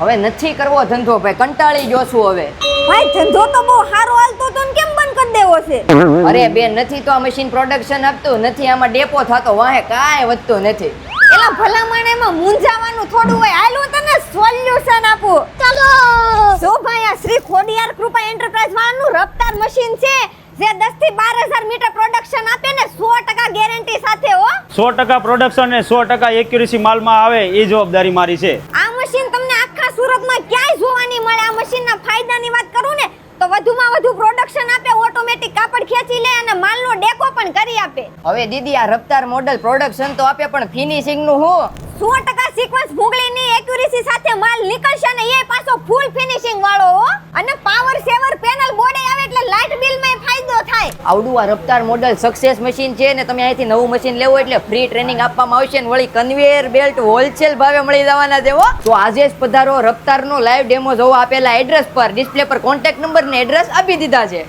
હવે નથી કરવો ધંધો ભાઈ કંટાળી ગયો છું હવે. ભાઈ ધંધો તો બહુ સારો હાલતો તો કેમ બંધ કરી દેવો છે? અરે બેન નથી તો આ મશીન પ્રોડક્શન આપતું નથી આમાં ડેપો થતો વાહે કાંઈ વધતું નથી. એલા ભલામણ એમાં મૂંઝાવાનું થોડું હોય હાલ તને સોલ્યુશન આપું. ચાલો! જો ભાઈ આ શ્રી ખોડિયાર કૃપા એન્ટરપ્રાઇઝ વાળાનું રફતાર મશીન છે જે 10 થી 12000 મીટર પ્રોડક્શન આપે ને 100% ગેરંટી સાથે હો. સો ટકા પ્રોડક્શન ને સો ટકા એક્યુરેસી માલમાં આવે એ જવાબદારી મારી છે. આ મશીન તમને આખા સુરતમાં ક્યાંય જોવા નહીં મળે આ મશીનના ફાયદાની વાત કરું ને તો વધુમાં વધુ પ્રોડક્શન આપે ઓટોમેટિક કાપડ ખેંચી લે અને માલનો ડેકો પણ કરી આપે. હવે દીદી આ રફતાર મોડલ પ્રોડક્શન તો આપે પણ ફિનિશિંગનું હું? સો ટકા સિક્વન્સ ભૂંગળીની એક્યુરેસી સાથે માલ નીકળશે અને એ પાછો ફૂલ ફિનિશિંગ વાળો હો. અને પાવર સેવર પેનલ બોર્ડે આવે એટલે લાઇટ બિલમાં ફાયદો થાય. આવડું આ રફતાર મોડલ સક્સેસ મશીન છે ને તમે અહીંથી નવું મશીન લેવું એટલે ફ્રી ટ્રેનિંગ આપવામાં આવશે ને વળી કન્વેયર બેલ્ટ હોલસેલ ભાવે મળી જવાના દેવો હો. તો આજે જ પધારો રફતારનો લાઈવ ડેમો જોવા આપેલા એડ્રેસ પર. ડિસ્પ્લે પર કોન્ટેક્ટ નંબર ને એડ્રેસ આપી દીધા છે.